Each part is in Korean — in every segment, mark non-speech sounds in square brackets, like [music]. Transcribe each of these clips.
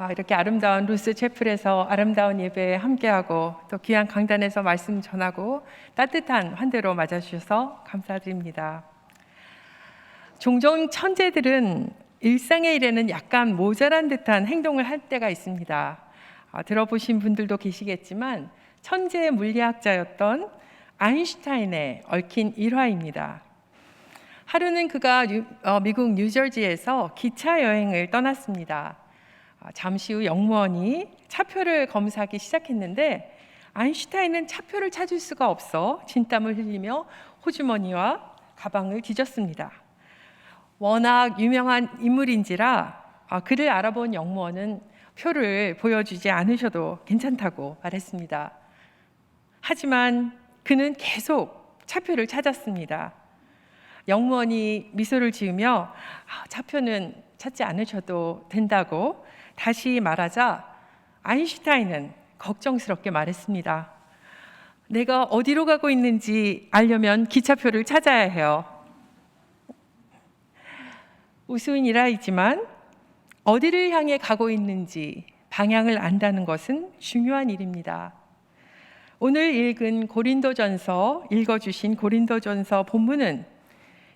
아, 이렇게 아름다운 루스 채플에서 아름다운 예배에 함께하고 또 귀한 강단에서 말씀 전하고 따뜻한 환대로 맞아주셔서 감사드립니다. 종종 천재들은 일상의 일에는 약간 모자란 듯한 행동을 할 때가 있습니다. 아, 들어보신 분들도 계시겠지만 천재 물리학자였던 아인슈타인의 얽힌 일화입니다. 하루는 그가 뉴- 어, 미국 뉴저지에서 기차 여행을 떠났습니다. 아, 잠시 후 영무원이 차표를 검사하기 시작했는데 아인슈타인은 차표를 찾을 수가 없어 진땀을 흘리며 호주머니와 가방을 뒤졌습니다. 워낙 유명한 인물인지라 아, 그를 알아본 영무원은 표를 보여주지 않으셔도 괜찮다고 말했습니다. 하지만 그는 계속 차표를 찾았습니다. 영무원이 미소를 지으며 아, 차표는 찾지 않으셔도 된다고 다시 말하자 아인슈타인은 걱정스럽게 말했습니다. 내가 어디로 가고 있는지 알려면 기차표를 찾아야 해요. 우스운 일화이지만 어디를 향해 가고 있는지 방향을 안다는 것은 중요한 일입니다. 오늘 읽은 고린도전서 읽어주신 고린도전서 본문은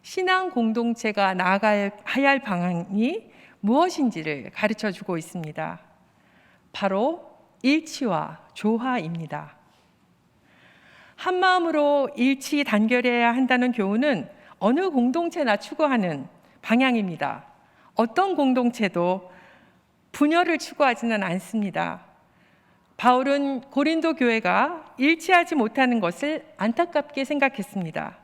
신앙 공동체가 나아가야 할 방향이 무엇인지를 가르쳐 주고 있습니다. 바로 일치와 조화입니다. 한 마음으로 일치 단결해야 한다는 교훈은 어느 공동체나 추구하는 방향입니다. 어떤 공동체도 분열을 추구하지는 않습니다. 바울은 고린도 교회가 일치하지 못하는 것을 안타깝게 생각했습니다.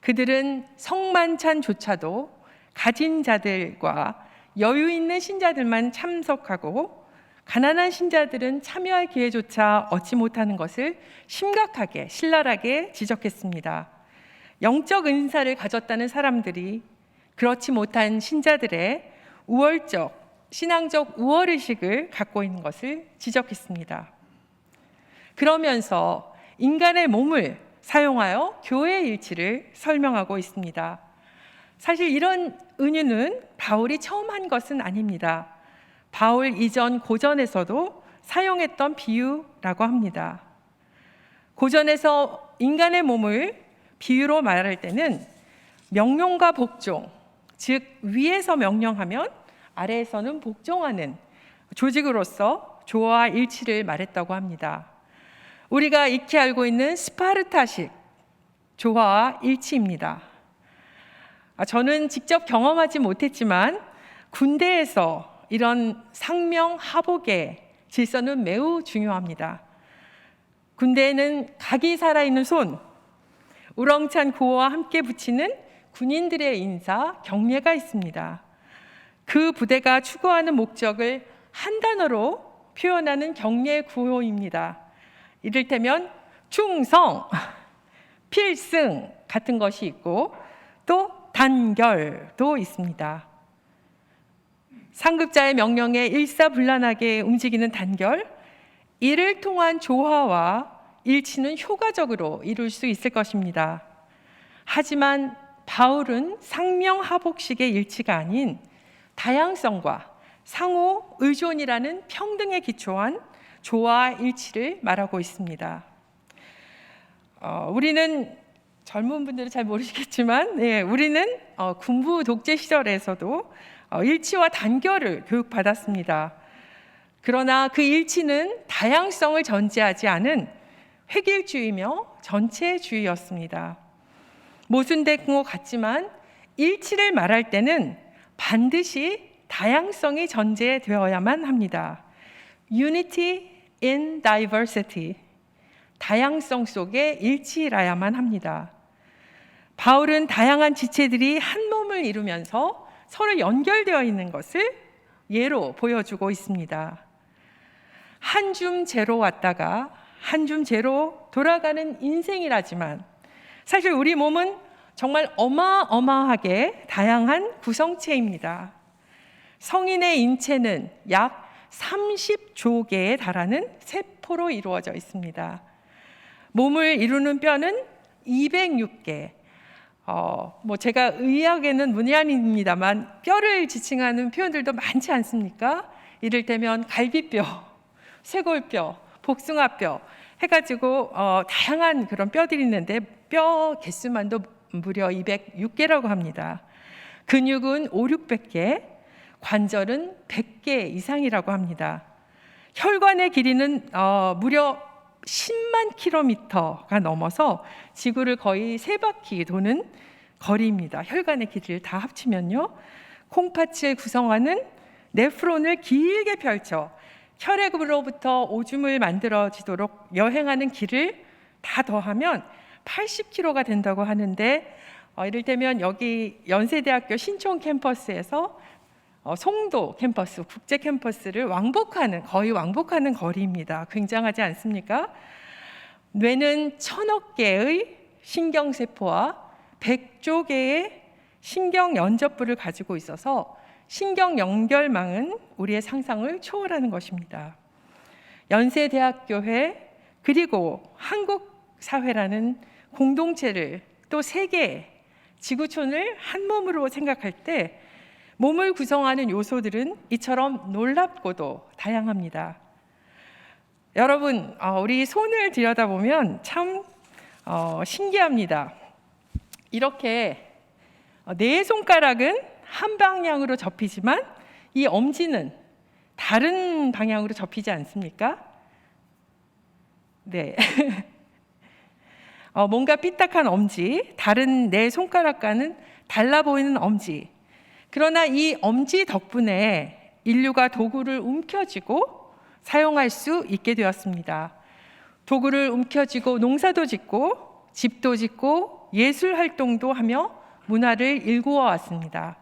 그들은 성만찬조차도 가진 자들과 여유 있는 신자들만 참석하고 가난한 신자들은 참여할 기회조차 얻지 못하는 것을 심각하게 신랄하게 지적했습니다. 영적 은사를 가졌다는 사람들이 그렇지 못한 신자들의 우월적 신앙적 우월 의식을 갖고 있는 것을 지적했습니다. 그러면서 인간의 몸을 사용하여 교회 일치를 설명하고 있습니다. 사실 이런 은유는 바울이 처음 한 것은 아닙니다. 바울 이전 고전에서도 사용했던 비유라고 합니다. 고전에서 인간의 몸을 비유로 말할 때는 명령과 복종, 즉 위에서 명령하면 아래에서는 복종하는 조직으로서 조화와 일치를 말했다고 합니다. 우리가 익히 알고 있는 스파르타식 조화와 일치입니다. 아, 저는 직접 경험하지 못했지만 군대에서 이런 상명 하복의 질서는 매우 중요합니다. 군대에는 각이 살아있는 손, 우렁찬 구호와 함께 붙이는 군인들의 인사, 경례가 있습니다. 그 부대가 추구하는 목적을 한 단어로 표현하는 경례 구호입니다. 이를테면 충성, 필승 같은 것이 있고 또 단결도 있습니다. 상급자의 명령에 일사불란하게 움직이는 단결, 이를 통한 조화와 일치는 효과적으로 이룰 수 있을 것입니다. 하지만 바울은 상명하복식의 일치가 아닌 다양성과 상호 의존이라는 평등에 기초한 조화 일치를 말하고 있습니다. 어, 우리는 젊은 분들은 잘 모르시겠지만, 네, 우리는 어, 군부 독재 시절에서도 어, 일치와 단결을 교육받았습니다. 그러나 그 일치는 다양성을 전제하지 않은 획일주의며 전체주의였습니다. 모순된 것 같지만 일치를 말할 때는 반드시 다양성이 전제되어야만 합니다. Unity in diversity. 다양성 속에 일치라야만 합니다. 바울은 다양한 지체들이 한 몸을 이루면서 서로 연결되어 있는 것을 예로 보여주고 있습니다. 한줌 재로 왔다가 한줌 재로 돌아가는 인생이라지만 사실 우리 몸은 정말 어마어마하게 다양한 구성체입니다. 성인의 인체는 약 30조 개에 달하는 세포로 이루어져 있습니다. 몸을 이루는 뼈는 206개. 어, 뭐 제가 의학에는 문외한입니다만 뼈를 지칭하는 표현들도 많지 않습니까? 이를테면 갈비뼈, 쇄골뼈, 복숭아뼈 해가지고 어, 다양한 그런 뼈들이 있는데 뼈 개수만도 무려 206개라고 합니다. 근육은 5, 600개, 관절은 100개 이상이라고 합니다. 혈관의 길이는 어, 무려 10만 킬로미터가 넘어서 지구를 거의 세 바퀴 도는 거리입니다. 혈관의 길이를 다 합치면요. 콩팥을 구성하는 네프론을 길게 펼쳐 혈액으로부터 오줌을 만들어지도록 여행하는 길을 다 더하면 80km가 된다고 하는데 어, 이를테면 여기 연세대학교 신촌 캠퍼스에서 어, 송도 캠퍼스, 국제 캠퍼스를 왕복하는 거의 왕복하는 거리입니다. 굉장하지 않습니까? 뇌는 천억 개의 신경 세포와 백조 개의 신경 연접부를 가지고 있어서 신경 연결망은 우리의 상상을 초월하는 것입니다. 연세대학교회 그리고 한국 사회라는 공동체를 또 세계 지구촌을 한 몸으로 생각할 때 몸을 구성하는 요소들은 이처럼 놀랍고도 다양합니다. 여러분, 어, 우리 손을 들여다보면 참 어, 신기합니다. 이렇게 어, 네 손가락은 한 방향으로 접히지만 이 엄지는 다른 방향으로 접히지 않습니까? 네. [laughs] 어, 뭔가 삐딱한 엄지, 다른 네 손가락과는 달라 보이는 엄지. 그러나 이 엄지 덕분에 인류가 도구를 움켜쥐고 사용할 수 있게 되었습니다. 도구를 움켜쥐고 농사도 짓고 집도 짓고 예술 활동도 하며 문화를 일구어 왔습니다.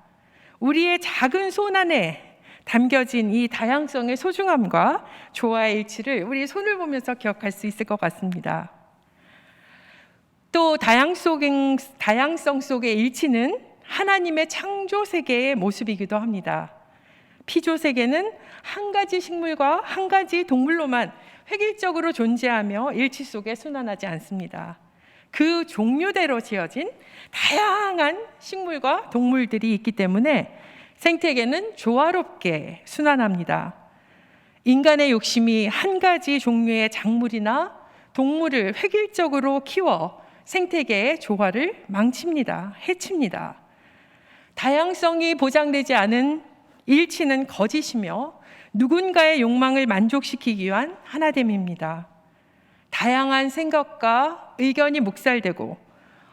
우리의 작은 손 안에 담겨진 이 다양성의 소중함과 조화의 일치를 우리 손을 보면서 기억할 수 있을 것 같습니다. 또 다양성 속의 일치는 하나님의 창조 세계의 모습이기도 합니다. 피조 세계는 한 가지 식물과 한 가지 동물로만 획일적으로 존재하며 일치 속에 순환하지 않습니다. 그 종류대로 지어진 다양한 식물과 동물들이 있기 때문에 생태계는 조화롭게 순환합니다. 인간의 욕심이 한 가지 종류의 작물이나 동물을 획일적으로 키워 생태계의 조화를 망칩니다. 해칩니다. 다양성이 보장되지 않은 일치는 거짓이며 누군가의 욕망을 만족시키기 위한 하나됨입니다. 다양한 생각과 의견이 묵살되고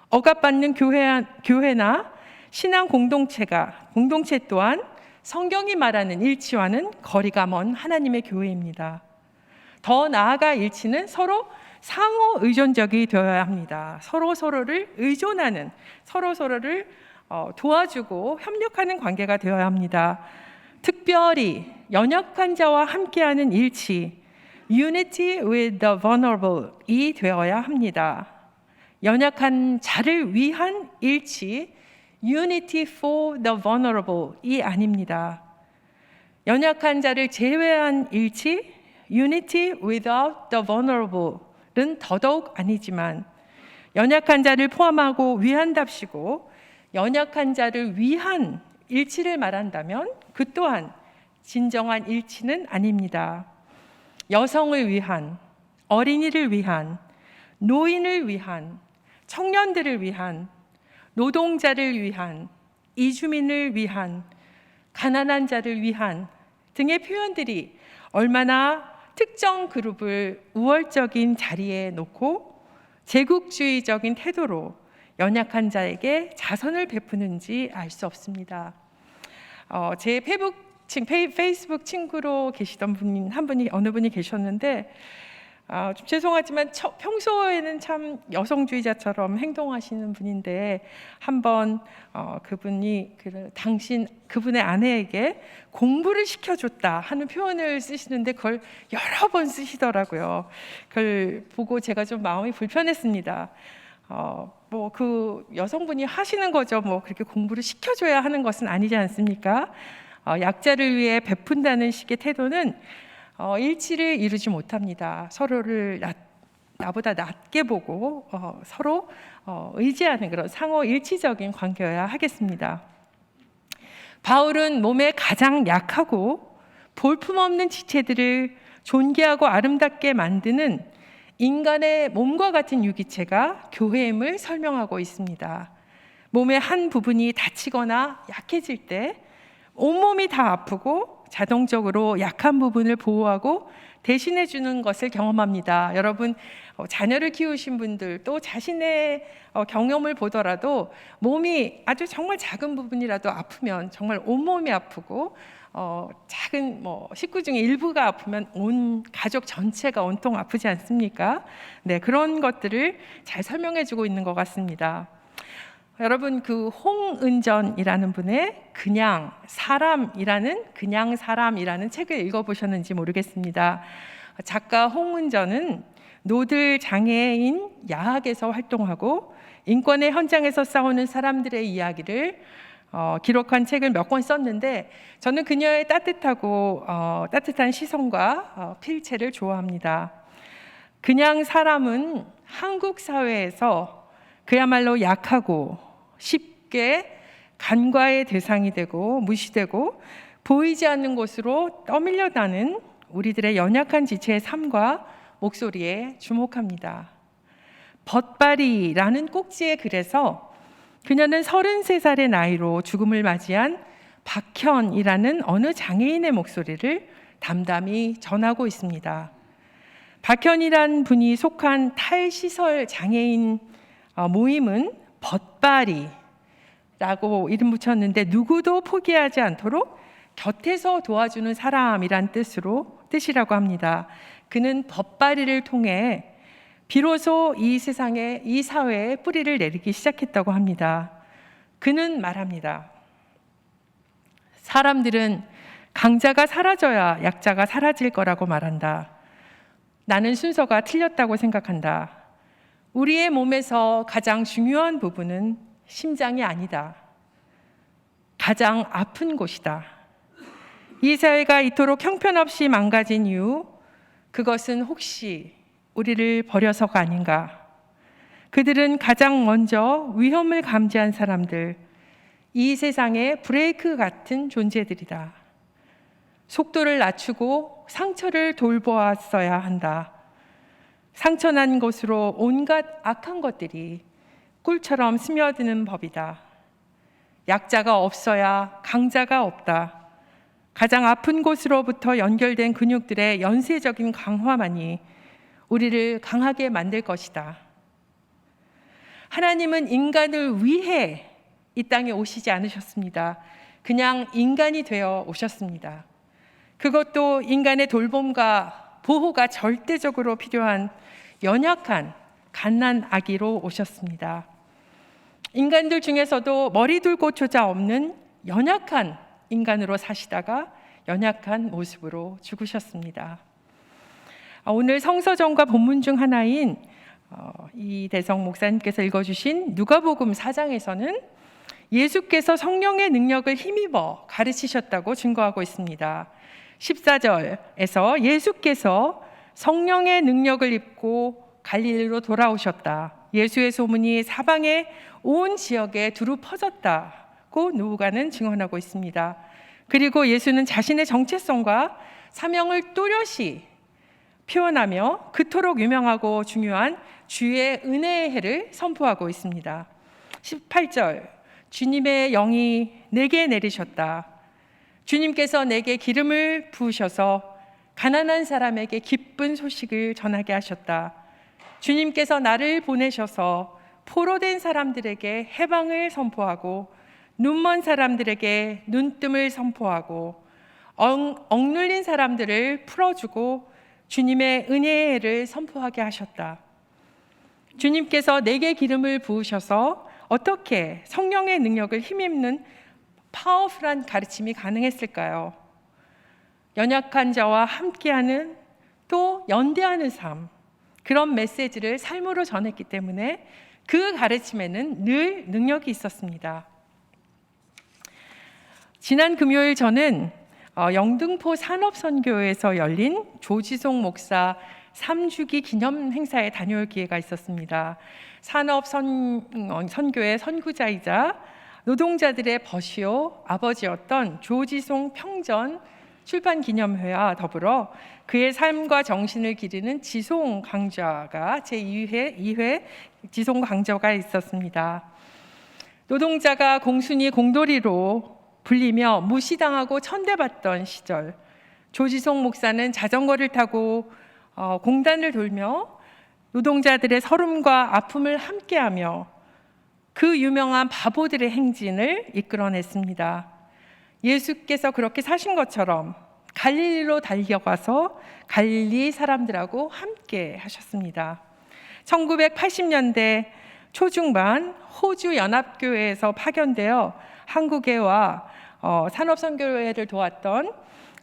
억압받는 교회, 교회나 신앙 공동체가 공동체 또한 성경이 말하는 일치와는 거리가 먼 하나님의 교회입니다. 더 나아가 일치는 서로 상호 의존적이 되어야 합니다. 서로 서로를 의존하는 서로 서로를 어, 도와주고 협력하는 관계가 되어야 합니다. 특별히 연약한 자와 함께하는 일치, unity with the vulnerable이 되어야 합니다. 연약한 자를 위한 일치, unity for the vulnerable이 아닙니다. 연약한 자를 제외한 일치, unity without the vulnerable은 더더욱 아니지만 연약한 자를 포함하고 위한답시고 연약한 자를 위한 일치를 말한다면 그 또한 진정한 일치는 아닙니다. 여성을 위한, 어린이를 위한, 노인을 위한, 청년들을 위한, 노동자를 위한, 이주민을 위한, 가난한 자를 위한 등의 표현들이 얼마나 특정 그룹을 우월적인 자리에 놓고 제국주의적인 태도로 연약한 자에게 자선을 베푸는지 알 수 없습니다. 어, 제 페북 친, 페이스북 친구로 계시던 분 한 분이 어느 분이 계셨는데 아, 좀 죄송하지만 처, 평소에는 참 여성주의자처럼 행동하시는 분인데 한번 어, 그분이 그 당신 그분의 아내에게 공부를 시켜줬다 하는 표현을 쓰시는데 그걸 여러 번 쓰시더라고요. 그걸 보고 제가 좀 마음이 불편했습니다. 어, 뭐 그 여성분이 하시는 거죠. 뭐 그렇게 공부를 시켜줘야 하는 것은 아니지 않습니까? 어, 약자를 위해 베푼다는 식의 태도는 어, 일치를 이루지 못합니다. 서로를 나, 나보다 낮게 보고 어, 서로 어, 의지하는 그런 상호 일치적인 관계여야 하겠습니다. 바울은 몸에 가장 약하고 볼품없는 지체들을 존귀하고 아름답게 만드는 인간의 몸과 같은 유기체가 교회임을 설명하고 있습니다. 몸의 한 부분이 다치거나 약해질 때 온몸이 다 아프고 자동적으로 약한 부분을 보호하고 대신해 주는 것을 경험합니다. 여러분 어, 자녀를 키우신 분들 또 자신의 어, 경험을 보더라도 몸이 아주 정말 작은 부분이라도 아프면 정말 온몸이 아프고 어, 작은 뭐 식구 중에 일부가 아프면 온 가족 전체가 온통 아프지 않습니까? 네 그런 것들을 잘 설명해 주고 있는 것 같습니다. 여러분 그 홍은전이라는 분의 그냥 사람이라는 그냥 사람이라는 책을 읽어보셨는지 모르겠습니다. 작가 홍은전은 노들 장애인 야학에서 활동하고 인권의 현장에서 싸우는 사람들의 이야기를 어, 기록한 책을 몇 권 썼는데 저는 그녀의 따뜻하고 어, 따뜻한 시선과 어, 필체를 좋아합니다. 그냥 사람은 한국 사회에서 그야말로 약하고 쉽게 간과의 대상이 되고 무시되고 보이지 않는 곳으로 떠밀려나는 우리들의 연약한 지체의 삶과 목소리에 주목합니다. 벗바리라는 꼭지의 글에서 그녀는 33살의 나이로 죽음을 맞이한 박현이라는 어느 장애인의 목소리를 담담히 전하고 있습니다. 박현이란 분이 속한 탈시설 장애인 어, 모임은 벗바리라고 이름 붙였는데 누구도 포기하지 않도록 곁에서 도와주는 사람이란 뜻으로 뜻이라고 합니다. 그는 벗바리를 통해 비로소 이 세상에 이 사회에 뿌리를 내리기 시작했다고 합니다. 그는 말합니다. 사람들은 강자가 사라져야 약자가 사라질 거라고 말한다. 나는 순서가 틀렸다고 생각한다. 우리의 몸에서 가장 중요한 부분은 심장이 아니다. 가장 아픈 곳이다. 이 사회가 이토록 형편없이 망가진 이유, 그것은 혹시 우리를 버려서가 아닌가. 그들은 가장 먼저 위험을 감지한 사람들, 이 세상의 브레이크 같은 존재들이다. 속도를 낮추고 상처를 돌보았어야 한다. 상처난 곳으로 온갖 악한 것들이 꿀처럼 스며드는 법이다. 약자가 없어야 강자가 없다. 가장 아픈 곳으로부터 연결된 근육들의 연쇄적인 강화만이 우리를 강하게 만들 것이다. 하나님은 인간을 위해 이 땅에 오시지 않으셨습니다. 그냥 인간이 되어 오셨습니다. 그것도 인간의 돌봄과 보호가 절대적으로 필요한 연약한 갓난 아기로 오셨습니다. 인간들 중에서도 머리 둘 곳조차 없는 연약한 인간으로 사시다가 연약한 모습으로 죽으셨습니다. 아, 오늘 성서정과 본문 중 하나인 어, 이 대성 목사님께서 읽어주신 누가복음 4장에서는 예수께서 성령의 능력을 힘입어 가르치셨다고 증거하고 있습니다. 14절에서 예수께서 성령의 능력을 입고 갈릴리로 돌아오셨다. 예수의 소문이 사방의 온 지역에 두루 퍼졌다고 누가는 증언하고 있습니다. 그리고 예수는 자신의 정체성과 사명을 또렷이 표현하며 그토록 유명하고 중요한 주의 은혜의 해를 선포하고 있습니다. 18절 주님의 영이 내게 내리셨다. 주님께서 내게 기름을 부으셔서 가난한 사람에게 기쁜 소식을 전하게 하셨다. 주님께서 나를 보내셔서 포로된 사람들에게 해방을 선포하고 눈먼 사람들에게 눈뜸을 선포하고 억눌린 사람들을 풀어주고 주님의 은혜를 선포하게 하셨다. 주님께서 내게 기름을 부으셔서 어떻게 성령의 능력을 힘입는 파워풀한 가르침이 가능했을까요? 연약한 자와 함께하는 또 연대하는 삶 그런 메시지를 삶으로 전했기 때문에 그 가르침에는 늘 능력이 있었습니다. 지난 금요일 저는 어, 영등포 산업선교에서 열린 조지송 목사 3주기 기념 행사에 다녀올 기회가 있었습니다. 산업 선, 어, 선교의 선구자이자 노동자들의 버시오 아버지였던 조지송 평전 출판 기념회와 더불어 그의 삶과 정신을 기리는 지송 강좌가 제2회 2회 지송 강좌가 있었습니다. 노동자가 공순이 공돌이로 불리며 무시당하고 천대받던 시절 조지송 목사는 자전거를 타고 어, 공단을 돌며 노동자들의 서름과 아픔을 함께하며 그 유명한 바보들의 행진을 이끌어냈습니다. 예수께서 그렇게 사신 것처럼 갈릴리로 달려가서 갈릴리 사람들하고 함께 하셨습니다. 1980년대 초중반 호주 연합교회에서 파견되어 한국에 와 어, 산업선교회를 도왔던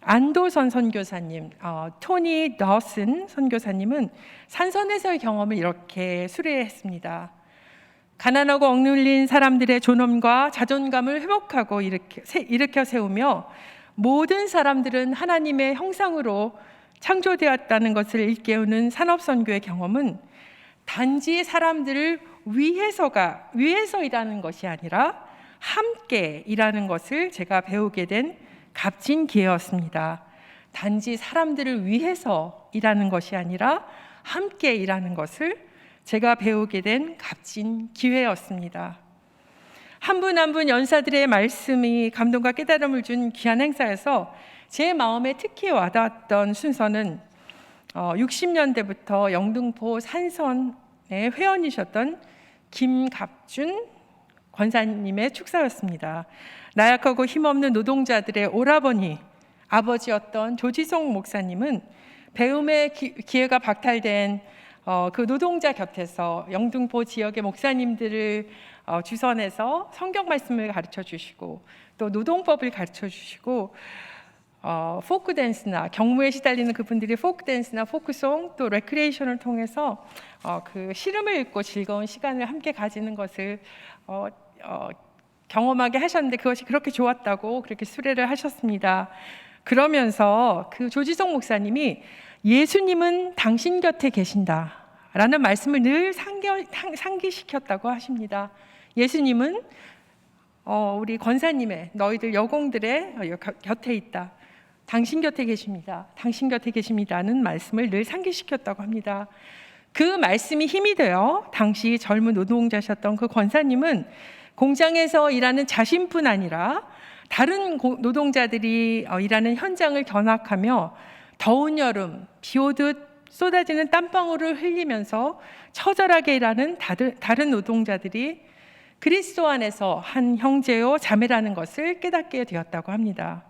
안도선 선교사님, 어, 토니 더슨 선교사님은 산선에서의 경험을 이렇게 수레했습니다. 가난하고 억눌린 사람들의 존엄과 자존감을 회복하고 일으켜, 세우며 모든 사람들은 하나님의 형상으로 창조되었다는 것을 일깨우는 산업선교의 경험은 단지 사람들을 위해서가 위해서 일하는 것이 아니라 함께 일하는 것을 제가 배우게 된 값진 기회였습니다. 단지 사람들을 위해서 일하는 것이 아니라 함께 일하는 것을 제가 배우게 된 값진 기회였습니다. 한분 한 분 연사들의 말씀이 감동과 깨달음을 준 귀한 행사에서 제 마음에 특히 와닿았던 순서는 60년대부터 영등포 산선의 회원이셨던 김갑준 권사님의 축사였습니다. 나약하고 힘없는 노동자들의 오라버니 아버지였던 조지송 목사님은 배움의 기, 회가 박탈된 어, 그 노동자 곁에서 영등포 지역의 목사님들을 어, 주선해서 성경 말씀을 가르쳐 주시고 또 노동법을 가르쳐 주시고 어, 포크 댄스나 경무에 시달리는 그분들이 포크 댄스나 포크송 또 레크레이션을 통해서 어, 그 시름을 읽고 즐거운 시간을 함께 가지는 것을 어, 어, 경험하게 하셨는데 그것이 그렇게 좋았다고 그렇게 수레를 하셨습니다. 그러면서 그 조지성 목사님이 예수님은 당신 곁에 계신다. 라는 말씀을 늘 상겨, 상기 시켰다고 하십니다. 예수님은 어, 우리 권사님의 너희들 여공들의 곁에 있다. 당신 곁에 계십니다. 당신 곁에 계십니다는 말씀을 늘 상기시켰다고 합니다. 그 말씀이 힘이 되어 당시 젊은 노동자셨던 그 권사님은 공장에서 일하는 자신뿐 아니라 다른 노동자들이 어, 일하는 현장을 견학하며 더운 여름 비 오듯 쏟아지는 땀방울을 흘리면서 처절하게 일하는 다른 노동자들이 그리스도 안에서 한 형제요 자매라는 것을 깨닫게 되었다고 합니다.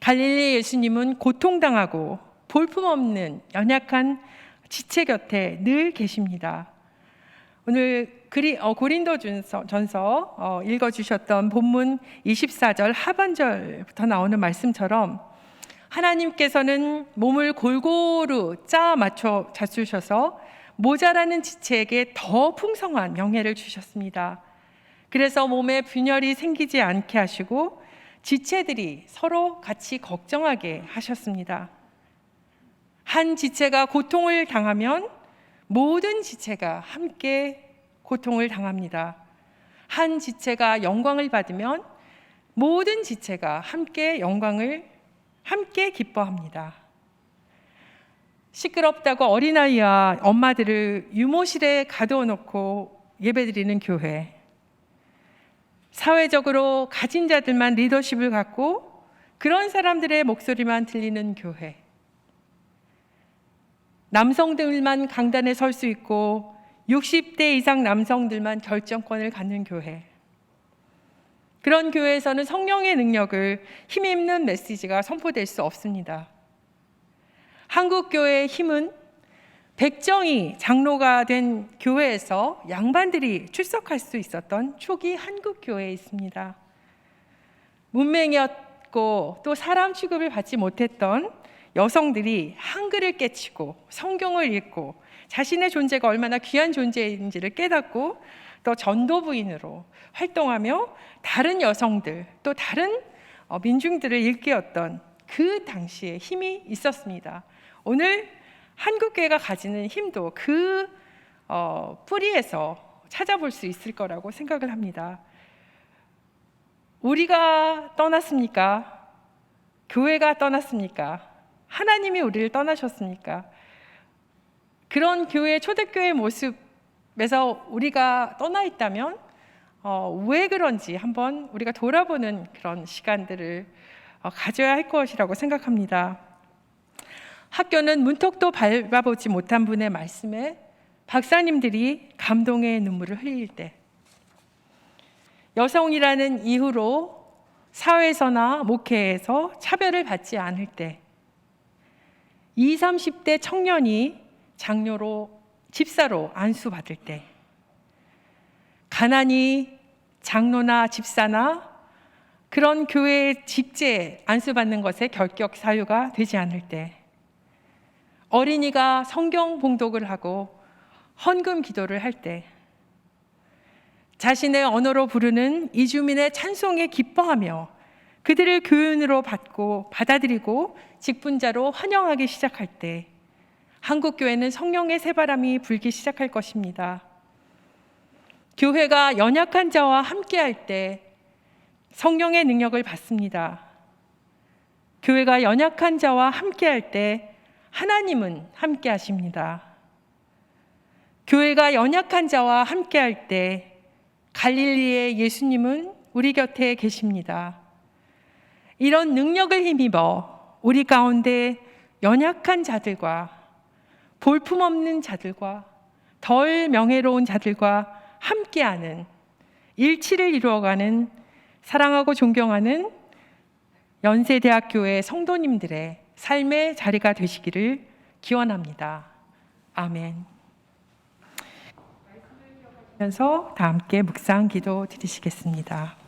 갈릴리 예수님은 고통당하고 볼품없는 연약한 지체 곁에 늘 계십니다. 오늘 그리, 어, 고린도 전서 전서, 어, 읽어주셨던 본문 24절 하반절부터 나오는 말씀처럼 하나님께서는 몸을 골고루 짜 맞춰 잡수셔서 모자라는 지체에게 더 풍성한 명예를 주셨습니다. 그래서 몸에 분열이 생기지 않게 하시고 지체들이 서로 같이 걱정하게 하셨습니다. 한 지체가 고통을 당하면 모든 지체가 함께 고통을 당합니다. 한 지체가 영광을 받으면 모든 지체가 함께 영광을 함께 기뻐합니다. 시끄럽다고 어린아이와 엄마들을 유모실에 가두어 놓고 예배드리는 교회. 사회적으로 가진 자들만 리더십을 갖고 그런 사람들의 목소리만 들리는 교회. 남성들만 강단에 설 수 있고 60대 이상 남성들만 결정권을 갖는 교회. 그런 교회에서는 성령의 능력을 힘입는 메시지가 선포될 수 없습니다. 한국 교회의 힘은 백정이 장로가 된 교회에서 양반들이 출석할 수 있었던 초기 한국 교회에 있습니다. 문맹이었고 또 사람 취급을 받지 못했던 여성들이 한글을 깨치고 성경을 읽고 자신의 존재가 얼마나 귀한 존재인지를 깨닫고 또 전도부인으로 활동하며 다른 여성들 또 다른 어, 민중들을 일깨웠던 그 당시에 힘이 있었습니다. 오늘 한국교회가 가지는 힘도 그 어, 뿌리에서 찾아볼 수 있을 거라고 생각을 합니다. 우리가 떠났습니까? 교회가 떠났습니까? 하나님이 우리를 떠나셨습니까? 그런 교회 초대교회 모습 에서 우리가 떠나 있다면 어, 왜 그런지 한번 우리가 돌아보는 그런 시간들을 어, 가져야 할 것이라고 생각합니다. 학교는 문턱도 밟아보지 못한 분의 말씀에 박사님들이 감동의 눈물을 흘릴 때, 여성이라는 이유로 사회에서나 목회에서 차별을 받지 않을 때, 20, 30대 청년이 장녀로 집사로 안수 받을 때, 가난이 장로나 집사나 그런 교회 직제 안수 받는 것에 결격 사유가 되지 않을 때, 어린이가 성경 봉독을 하고 헌금 기도를 할 때, 자신의 언어로 부르는 이주민의 찬송에 기뻐하며 그들을 교훈으로 받고 받아들이고 직분자로 환영하기 시작할 때, 한국 교회는 성령의 새바람이 불기 시작할 것입니다. 교회가 연약한 자와 함께할 때 성령의 능력을 받습니다. 교회가 연약한 자와 함께할 때 하나님은 함께 하십니다. 교회가 연약한 자와 함께할 때 갈릴리의 예수님은 우리 곁에 계십니다. 이런 능력을 힘입어 우리 가운데 연약한 자들과 볼품없는 자들과 덜 명예로운 자들과 함께하는 일치를 이루어가는 사랑하고 존경하는 연세대학교의 성도님들의 삶의 자리가 되시기를 기원합니다. 아멘. 면서 다 함께 묵상 기도 드리시겠습니다.